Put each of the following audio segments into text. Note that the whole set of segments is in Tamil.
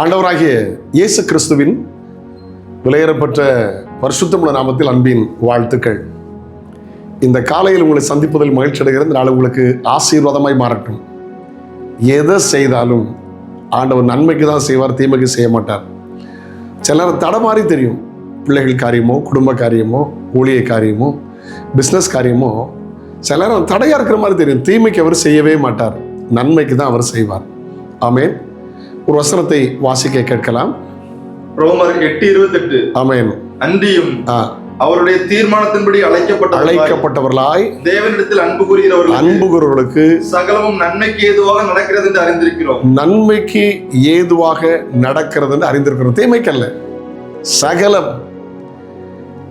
ஆண்டவராகிய இயேசு கிறிஸ்துவின் விலையேறப்பட்ட பரிசுத்தமுள்ள நாமத்தில் அன்பின் வாழ்த்துக்கள். இந்த காலையில் உங்களை சந்திப்பதில் மகிழ்ச்சி அடைகிறது நாள் உங்களுக்கு ஆசீர்வாதமாய் மாறட்டும். எதை செய்தாலும் ஆண்டவர் நன்மைக்கு தான் செய்வார் தீமைக்கு செய்ய மாட்டார். சிலர் தடமாறி தெரியும். பிள்ளைகள் காரியமோ குடும்ப காரியமோ ஊழிய காரியமோ பிஸ்னஸ் காரியமோ சிலர் தடையாக இருக்கிற மாதிரி தெரியும். தீமைக்கு அவர் செய்யவே மாட்டார். நன்மைக்கு தான் அவர் செய்வார். ஆமேன். ஒரு வசனத்தை வாசிக்க கேட்கலாம். ரோமர் எட்டு இருபத்தெட்டு. ஆமேன். அன்றியும் அவருடைய தீர்மானத்தின்படி அழைக்கப்பட்ட அழைக்கப்பட்டவர்களாய் தேவனிடத்தில் அன்பு கூறுகிறவர்கள் அன்புகிறவர்களுக்கு சகலமும் நன்மைக்கு ஏதுவாக நடக்கிறது என்று அறிந்திருக்கிறோம். நன்மைக்கு ஏதுவாக நடக்கிறது என்று அறிந்திருக்கிறோம். தீமைக்கல்ல. சகலம்.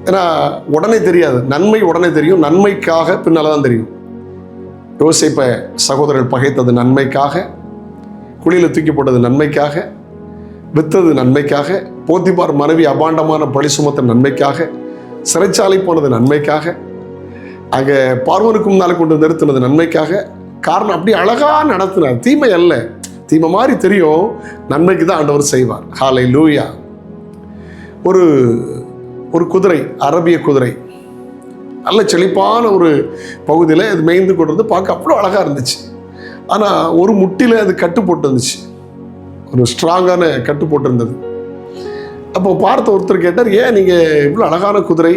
ஏன்னா உடனே தெரியாது. நன்மை உடனே தெரியும். நன்மைக்காக பின்னால தான் தெரியும். யோசிப்ப சகோதரர்கள் பகைத்தது நன்மைக்காக. குழியில் தூக்கி போட்டது நன்மைக்காக வித்தது நன்மைக்காக போத்திபார் மனைவி அபாண்டமான பழி சுமத்த நன்மைக்காக சிறைச்சாலை போனது நன்மைக்காக அங்கே பார்வனுக்கு முன்னால் கொண்டு நிறுத்தினது நன்மைக்காக காரணம் அப்படி அழகாக நடத்தினார். தீமை அல்ல. தீமை மாதிரி தெரியும். நன்மைக்கு தான் ஆண்டவர் செய்வார். ஹாலை லூயா ஒரு ஒரு குதிரை அரபிய குதிரை. நல்ல செழிப்பான ஒரு பகுதியில் அது மேய்ந்து கொண்டு வந்து பார்க்க அவ்வளோ அழகாக இருந்துச்சு. ஆனால் ஒரு முட்டில் அது கட்டு போட்டுருந்துச்சு. ஒரு ஸ்ட்ராங்கான கட்டு போட்டிருந்தது. அப்போ பார்த்த ஒருத்தர் கேட்டார் ஏன் நீங்கள் இவ்வளோ அழகான குதிரை?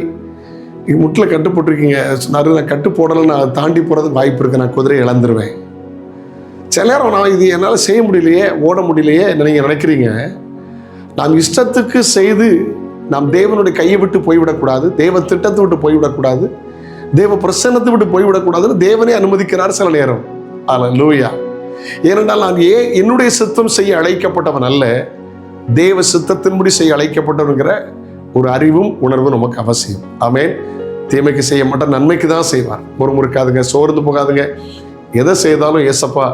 நீங்கள் முட்டில் கட்டு போட்டிருக்கீங்க. நிறைய நான் கட்டு போடலை நான் தாண்டி போகிறதுக்கு வாய்ப்பு இருக்குது நான் குதிரையை இழந்துருவேன். சில நேரம் நான் இது என்னால் செய்ய முடியலையே ஓட முடியலையே என்ன நீங்கள் நினைக்கிறீங்க? நாம் இஷ்டத்துக்கு செய்து நாம் தேவனுடைய கையை விட்டு போய்விடக்கூடாது தேவ திட்டத்தை விட்டு போய்விடக்கூடாது தேவ பிரசன்னத்தை விட்டு போய்விடக்கூடாதுன்னு தேவனே அனுமதிக்கிறார் சில நேரம். அல லூயா ஏனென்றால் நான் ஏன் என்னுடைய சித்தம் செய்ய அழைக்கப்பட்டவன் அல்ல தேவ சித்தத்தின்படி செய்ய அழைக்கப்பட்டவன்கிற ஒரு அறிவும் உணர்வும் நமக்கு அவசியம். ஆமேன். தீமைக்கு செய்ய மாட்டேன் நன்மைக்கு தான் செய்வார். முறுமுறுக்காதுங்க சோர்ந்து போகாதுங்க. எதை செய்தாலும் ஏசப்பா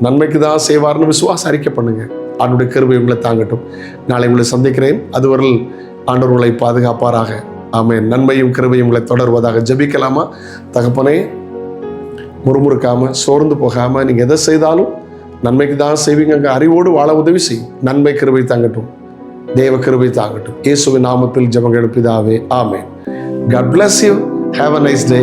நன்மைக்கு தான் செய்வார்னு விசுவாசம் அறிக்கை பண்ணுங்க ஆண்டுடைய கருவை உங்களை தாங்கட்டும். நாளை உங்களை சந்திக்கிறேன். அதுவரையில் ஆண்டவர் உங்களை பாதுகாப்பாராக. ஆமே நன்மையும் கிருபையும் உங்களை தொடர்வதாக ஜெபிக்கலாமா? தகப்பனே முறுமுறுக்காமல் சோர்ந்து போகாமல் நீங்கள் எதை செய்தாலும் நன்மைக்கு தான் செய்வீங்க. அங்கே அறிவோடு வாழ உதவி செய்யும். நன்மை கிருபை தாங்கட்டும். தேவ கிருபை தாங்கட்டும். இயேசுவின் நாமத்தில் ஜெபங்கள் பிதாவே ஆமென். God bless you. Have nice day.